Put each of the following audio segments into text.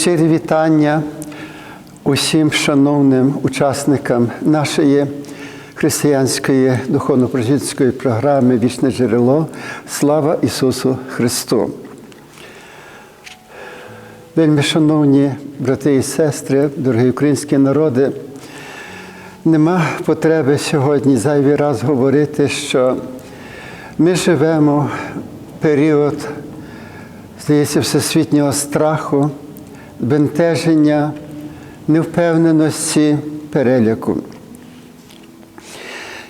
Щирі вітання усім шановним учасникам нашої християнської духовно-просвітницької програми Вічне джерело. Слава Ісусу Христу! Вельми шановні брати і сестри, дорогі українські народи, нема потреби сьогодні зайвий раз говорити, що ми живемо в період, здається, всесвітнього страху, бентеження, невпевненості, переляку.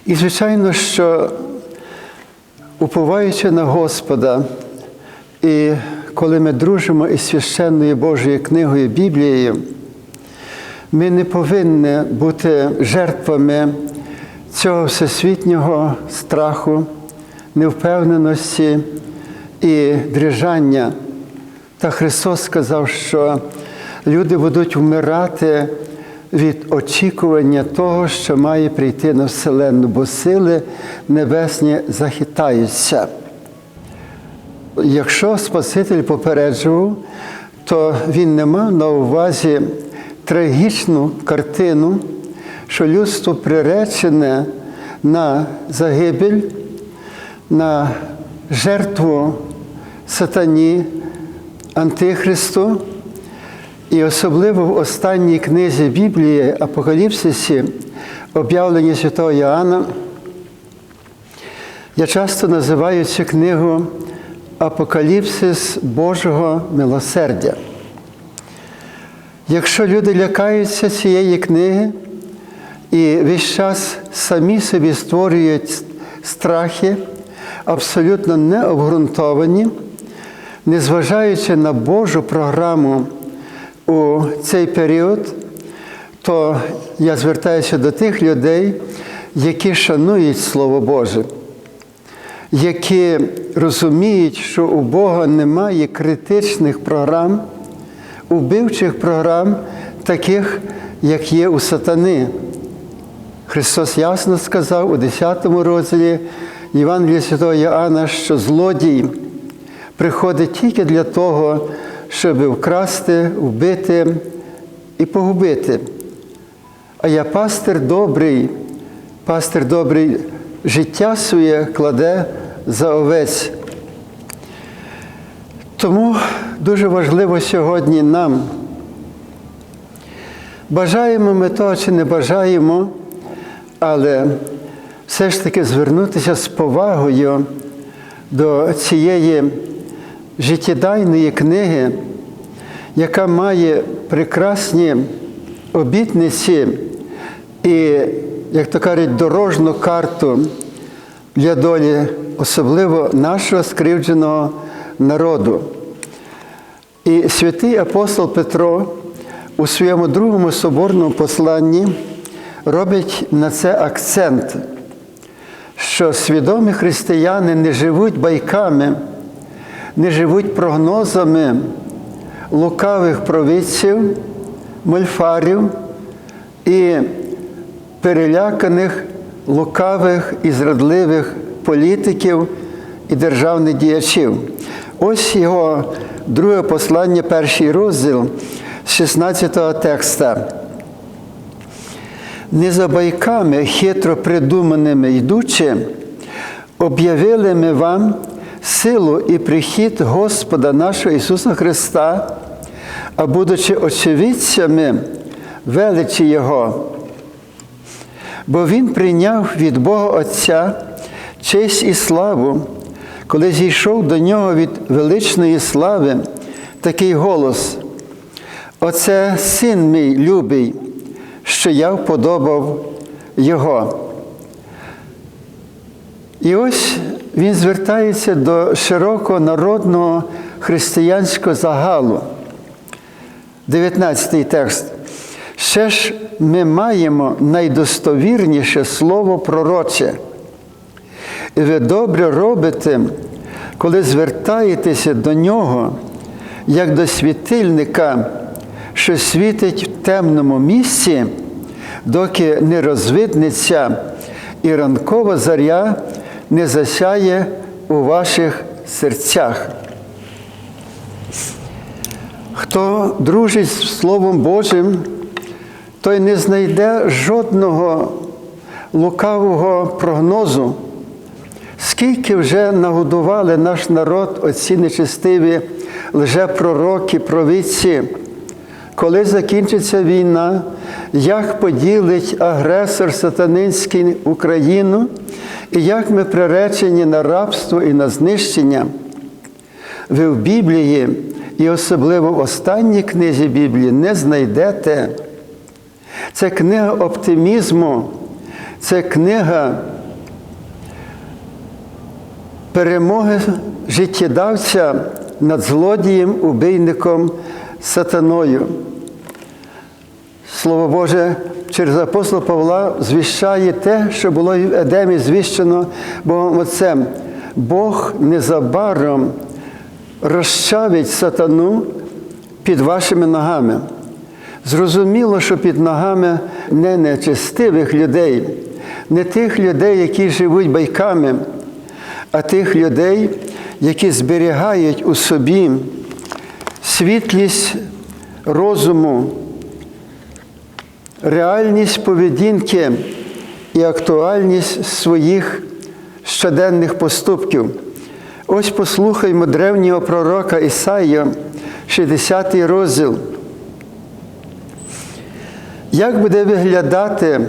І, звичайно, що уповаючи на Господа, і коли ми дружимо із священною Божою книгою Біблією, ми не повинні бути жертвами цього всесвітнього страху, невпевненості і дрижання. Та Христос сказав, що люди будуть вмирати від очікування того, що має прийти на Вселенну, бо сили небесні захитаються. Якщо Спаситель попереджував, то він не мав на увазі трагічну картину, що людство приречене на загибель, на жертву сатані, Антихристу. І особливо в останній книзі Біблії Апокаліпсисі, об'явлення Святого Іоанна, я часто називаю цю книгу Апокаліпсис Божого милосердя. Якщо люди лякаються цієї книги і весь час самі собі створюють страхи, абсолютно необґрунтовані, незважаючи на Божу програму у цей період, то я звертаюся до тих людей, які шанують Слово Боже, які розуміють, що у Бога немає критичних програм, убивчих програм, таких, як є у сатани. Христос ясно сказав у 10 розділі Євангелія Святого Іоанна, що злодій приходить тільки для того, щоб вкрасти, вбити і погубити. А я пастир добрий, пастир добрий життя своє кладе за овець. Тому дуже важливо сьогодні нам. Бажаємо ми того чи не бажаємо, але все ж таки звернутися з повагою до цієї життєдайної книги, яка має прекрасні обітниці і, як то кажуть, дорожну карту для долі, особливо нашого скривдженого народу. І святий апостол Петро у своєму другому соборному посланні робить на це акцент, що свідомі християни не живуть байками не живуть прогнозами лукавих провидців, мольфарів і переляканих лукавих і зрадливих політиків і державних діячів. Ось його друге послання, перший розділ з 16 текста. Не за байками, хитро придуманими йдучи, об'явили ми вам силу і прихід Господа нашого Ісуса Христа, а будучи очевидцями величі Його. Бо Він прийняв від Бога Отця честь і славу, коли зійшов до нього від величної слави такий голос: Оце син мій любий, що я вподобав Його. І ось він звертається до широкого народного християнського загалу. 19 текст. Ще ж ми маємо найдостовірніше слово пророче. І ви добре робите, коли звертаєтеся до нього, як до світильника, що світить в темному місці, доки не розвиднеться і ранкова заря не засяє у ваших серцях. Хто дружить з Словом Божим, той не знайде жодного лукавого прогнозу, скільки вже нагодували наш народ оці нечестиві лжепророки, провидці, коли закінчиться війна, як поділить агресор сатанинський Україну, і як ми приречені на рабство і на знищення. Ви в Біблії, і особливо в останній книзі Біблії, не знайдете. Це книга оптимізму, це книга перемоги життєдавця над злодієм, убийником сатаною. Слово Боже, через апостола Павла звіщає те, що було в Едемі звіщено Богом Отцем. Бог незабаром розчавить сатану під вашими ногами. Зрозуміло, що під ногами не нечестивих людей, не тих людей, які живуть байками, а тих людей, які зберігають у собі світлість розуму, реальність поведінки і актуальність своїх щоденних поступків. Ось послухаймо древнього пророка Ісаїя, 60 розділ. Як буде виглядати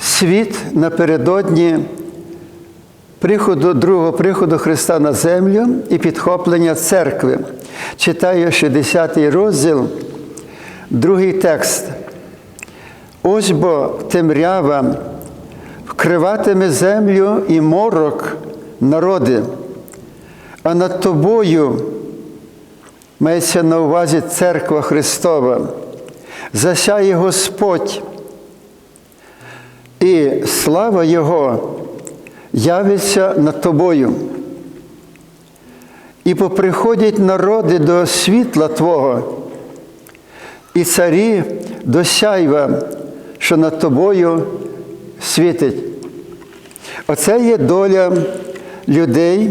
світ напередодні приходу, другого приходу Христа на землю і підхоплення церкви? Читаю 60 розділ, другий текст. Ось бо темрява вкриватиме землю і морок народи, а над тобою мається на увазі церква Христова. Засяє Господь, і слава Його явиться над тобою. І поприходять народи до світла Твого, і царі до сяйва, що над тобою світить. Оце є доля людей,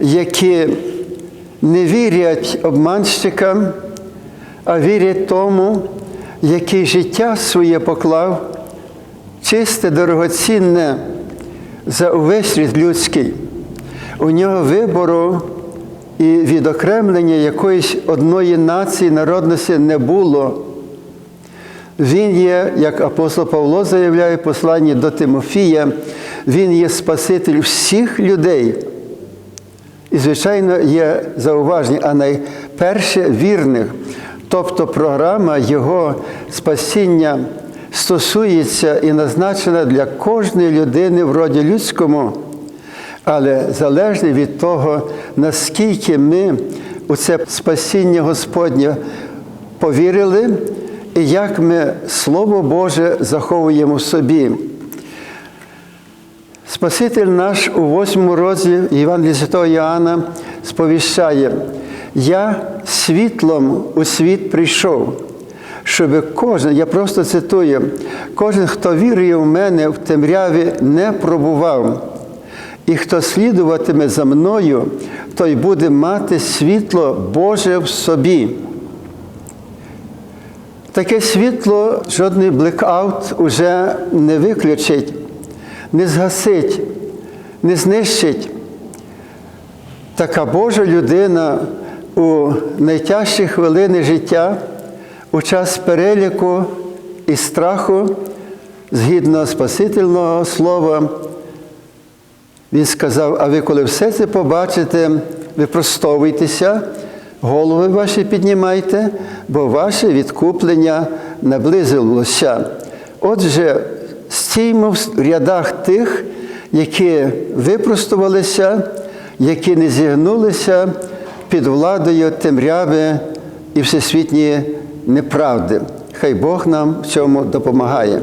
які не вірять обманщикам, а вірять тому, який життя своє поклав, чисте, дорогоцінне за увесь рід людський. У нього вибору і відокремлення якоїсь одної нації, народності не було. Він є, як апостол Павло заявляє в посланні до Тимофія, він є Спаситель всіх людей. І, звичайно, є зауваження, а найперше вірних. Тобто програма Його спасіння стосується і назначена для кожної людини в роді людському, але залежно від того, наскільки ми у це спасіння Господнє повірили, як ми Слово Боже заховуємо в собі. Спаситель наш у восьмому розділі Євангелія Святого Іоанна сповіщає. Я світлом у світ прийшов, щоб кожен, я просто цитую, кожен, хто вірує в мене в темряві, не пробував. І хто слідуватиме за мною, той буде мати світло Боже в собі. Таке світло жодний блекаут уже не виключить, не згасить, не знищить. Така Божа людина у найтяжчі хвилини життя, у час переліку і страху, згідно Спасительного слова, він сказав: а ви, коли все це побачите, випростовуйтеся, голови ваші піднімайте, бо ваше відкуплення наблизилося. Отже, стіймо в рядах тих, які випростувалися, які не зігнулися під владою темряви і всесвітньої неправди. Хай Бог нам в цьому допомагає.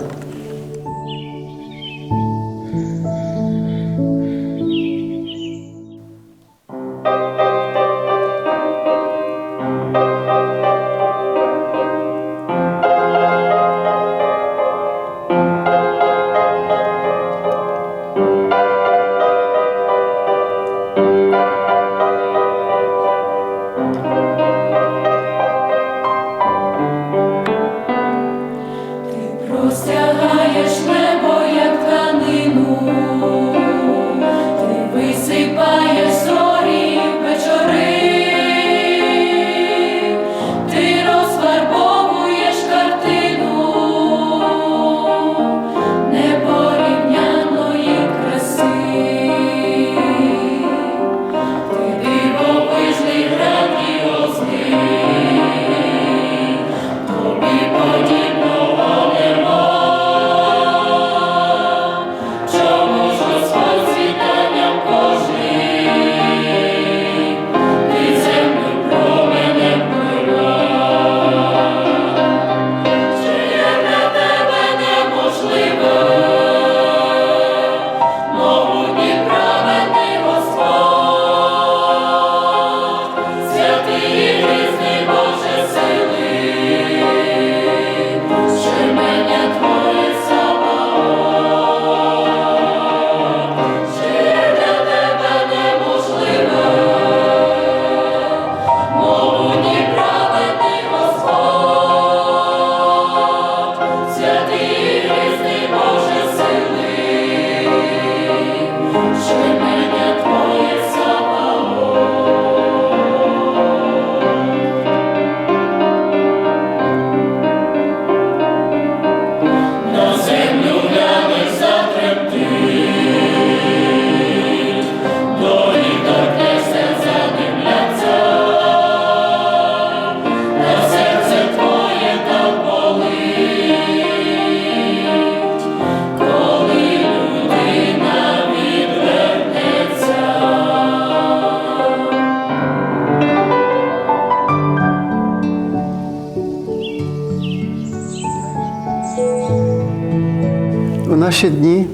Наші дні,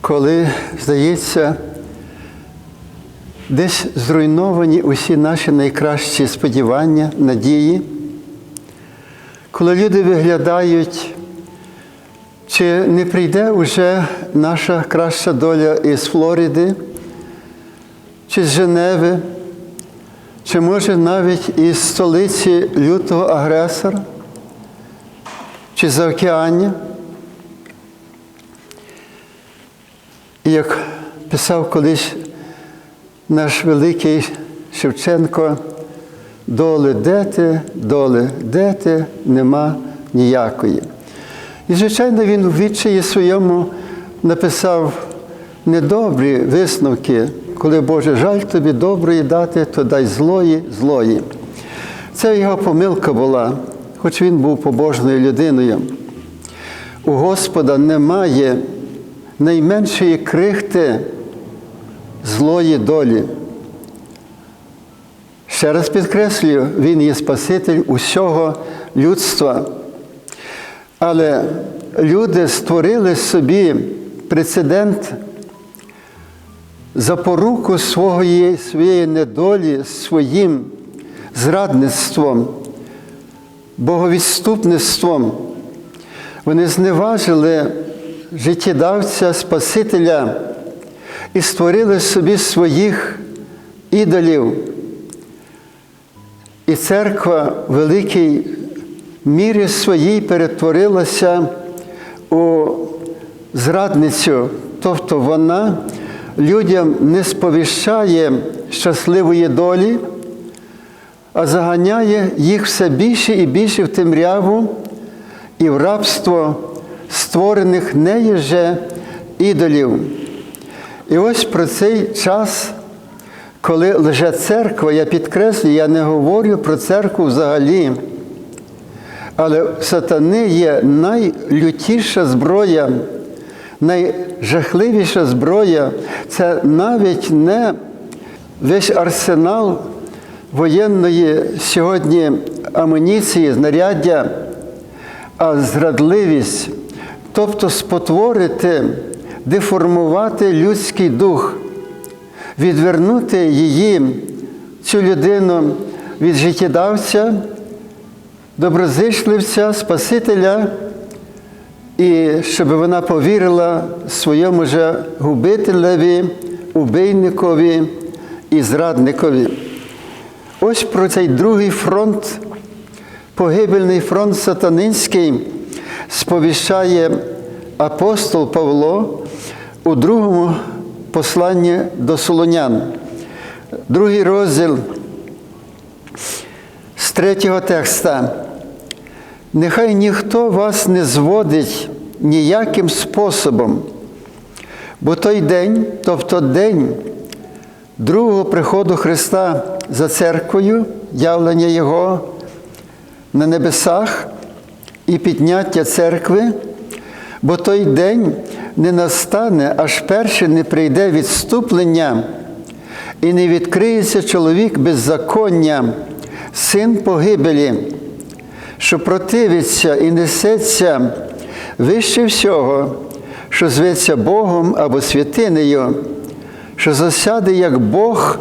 коли, здається, десь зруйновані усі наші найкращі сподівання, надії, коли люди виглядають, чи не прийде уже наша краща доля із Флориди, чи з Женеви, чи може навіть із столиці лютого агресора, чи за океання. І як писав колись наш великий Шевченко, доли де ти, доли де ти, нема ніякої. І, звичайно, він у відчаї своєму написав недобрі висновки, коли Боже, жаль тобі доброї дати, то дай злої, злої. Це його помилка була, хоч він був побожною людиною. У Господа немає найменшої крихти злої долі. Ще раз підкреслюю, Він є Спаситель усього людства. Але люди створили собі прецедент запоруку своєї, своєї недолі своїм зрадництвом, боговідступництвом. Вони зневажили життєдавця Спасителя і створили собі своїх ідолів. І церква в великій мірі своїй перетворилася у зрадницю, тобто вона людям не сповіщає щасливої долі, а заганяє їх все більше і більше в темряву і в рабство створених нею же ідолів. І ось про цей час, коли лише церква, я підкреслюю, я не говорю про церкву взагалі. Але сатани є найлютіша зброя, найжахливіша зброя це навіть не весь арсенал воєнної сьогодні амуніції, знаряддя, а зрадливість, тобто спотворити, деформувати людський дух, відвернути її, цю людину від життєдавця доброзичливця, Спасителя, і щоб вона повірила своєму же губителеві, убийникові і зрадникові. Ось про цей другий фронт, погибельний фронт сатанинський, сповіщає апостол Павло у другому посланні до Солонян, другий розділ з третього текста. Нехай ніхто вас не зводить ніяким способом, бо той день, тобто день другого приходу Христа за церквою, явлення Його на небесах і підняття церкви, бо той день не настане, аж перше не прийде відступлення, і не відкриється чоловік беззаконня, син погибелі що противиться і несеться вище всього, що зветься Богом або святинею, що засяде як Бог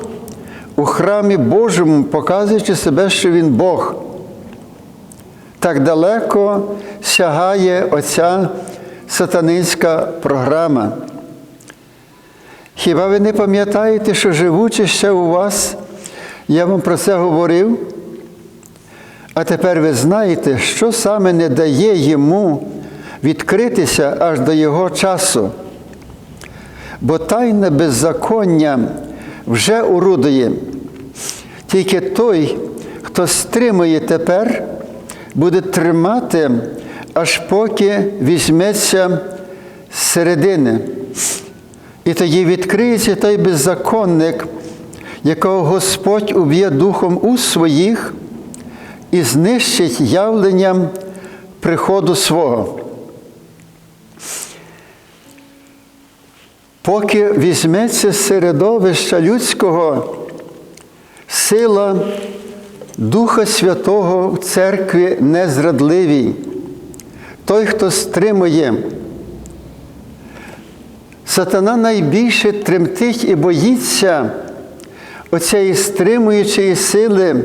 у храмі Божому, показуючи себе, що Він Бог. Так далеко сягає оця сатанинська програма. Хіба ви не пам'ятаєте, що живучи ще у вас, я вам про це говорив? А тепер ви знаєте, що саме не дає йому відкритися аж до його часу. Бо тайне беззаконня вже орудує. Тільки той, хто стримує тепер, буде тримати, аж поки візьметься середини. І тоді відкриється той беззаконник, якого Господь уб'є духом у своїх і знищить явленням приходу свого. Поки візьметься середовища людського сила Духа Святого в церкві незрадливій, той, хто стримує. Сатана найбільше тремтить і боїться. Оцієї стримуючої сили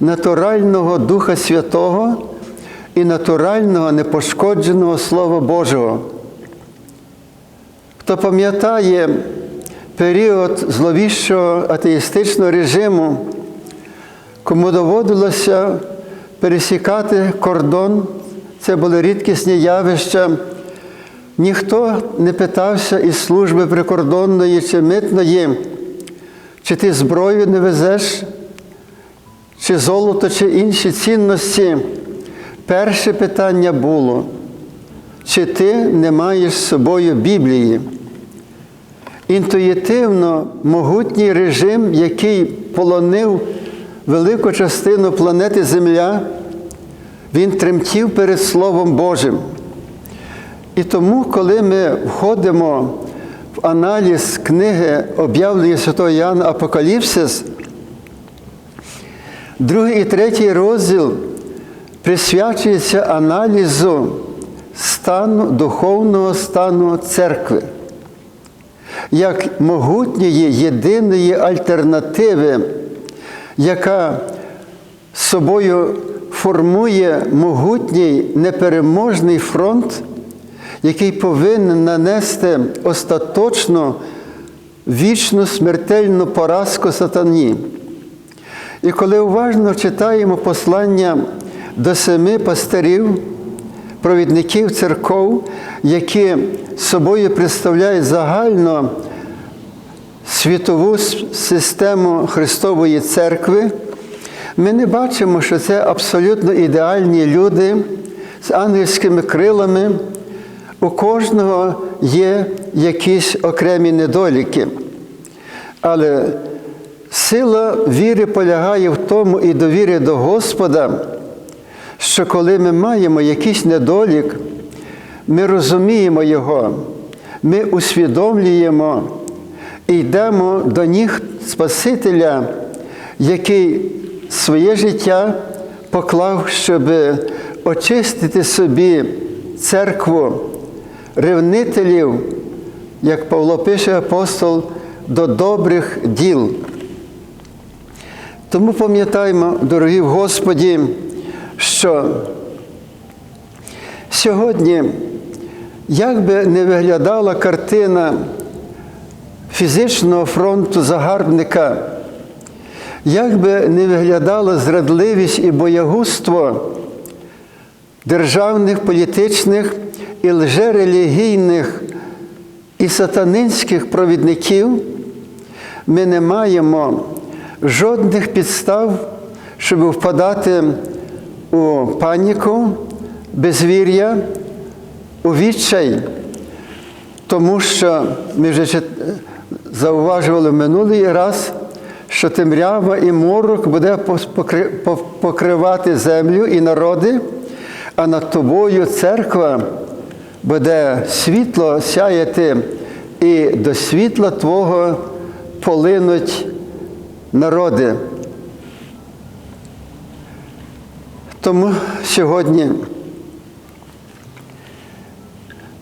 натурального Духа Святого і натурального непошкодженого Слова Божого. Хто пам'ятає період зловіщого атеїстичного режиму, кому доводилося пересікати кордон, це були рідкісні явища, ніхто не питався із служби прикордонної чи митної, чи ти зброю не везеш, чи золото, чи інші цінності. Перше питання було, чи ти не маєш з собою Біблії? Інтуїтивно могутній режим, який полонив велику частину планети Земля, він тремтів перед Словом Божим. І тому, коли ми входимо в аналіз книги об'явлення Святого Яна Апокаліпсис, другий і третій розділ присвячується аналізу стану, духовного стану церкви, як могутньої єдиної альтернативи, яка собою формує могутній непереможний фронт, який повинен нанести остаточну вічну смертельну поразку сатані. І коли уважно читаємо послання до семи пастирів, провідників церков, які собою представляють загально світову систему Христової церкви, ми не бачимо, що це абсолютно ідеальні люди з ангельськими крилами. У кожного є якісь окремі недоліки. Але сила віри полягає в тому і довіри до Господа, що коли ми маємо якийсь недолік, ми розуміємо його, ми усвідомлюємо йдемо до ніг Спасителя, який своє життя поклав, щоб очистити собі церкву ревнителів, як Павло пише апостол, до добрих діл. Тому пам'ятаємо, дорогі Господі, що сьогодні, як би не виглядала картина фізичного фронту загарбника, як би не виглядала зрадливість і боягузтво державних, політичних і лжерелігійних і сатанинських провідників, ми не маємо жодних підстав, щоб впадати у паніку, безвір'я, у відчай, тому що ми вже зауважували минулий раз, що темрява і морок буде покривати землю і народи, а над тобою церква буде світло сяяти, і до світла Твого полинуть народи. Тому сьогодні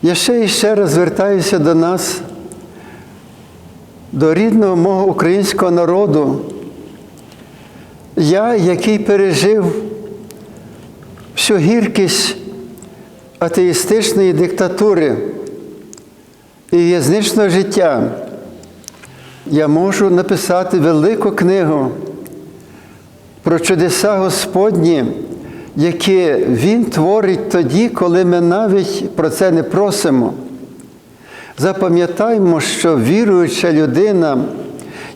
я ще і ще раз звертаюся до нас, до рідного мого українського народу. Я, який пережив всю гіркість атеїстичної диктатури і в'язничного життя, я можу написати велику книгу про чудеса Господні, які Він творить тоді, коли ми навіть про це не просимо. Запам'ятаймо, що віруюча людина,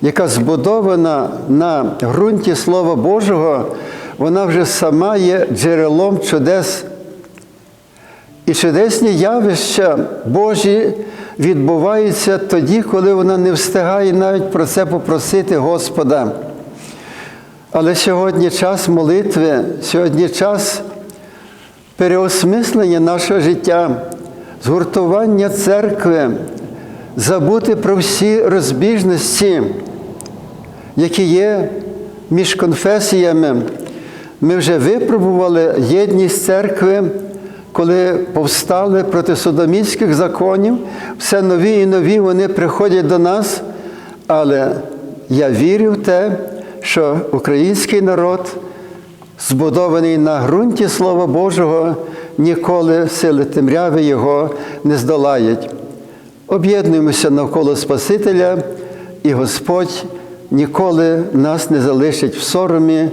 яка збудована на ґрунті Слова Божого, вона вже сама є джерелом чудес. І чудесні явища Божі відбуваються тоді, коли вона не встигає навіть про це попросити Господа. Але сьогодні час молитви, сьогодні час переосмислення нашого життя, згуртування церкви, забути про всі розбіжності, які є між конфесіями. Ми вже випробували єдність церкви коли повстали проти содомітських законів, все нові і нові вони приходять до нас, але я вірю в те, що український народ, збудований на ґрунті Слова Божого, ніколи сили темряви його не здолають. Об'єднуємося навколо Спасителя, і Господь ніколи нас не залишить в соромі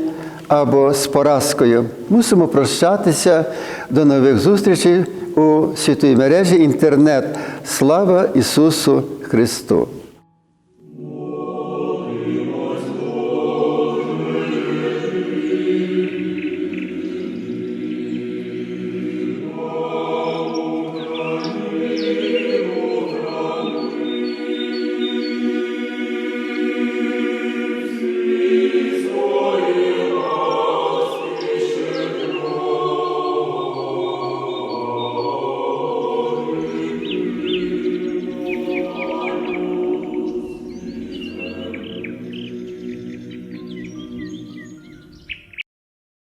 або з поразкою. Мусимо прощатися до нових зустрічей у світовій мережі інтернет. Слава Ісусу Христу!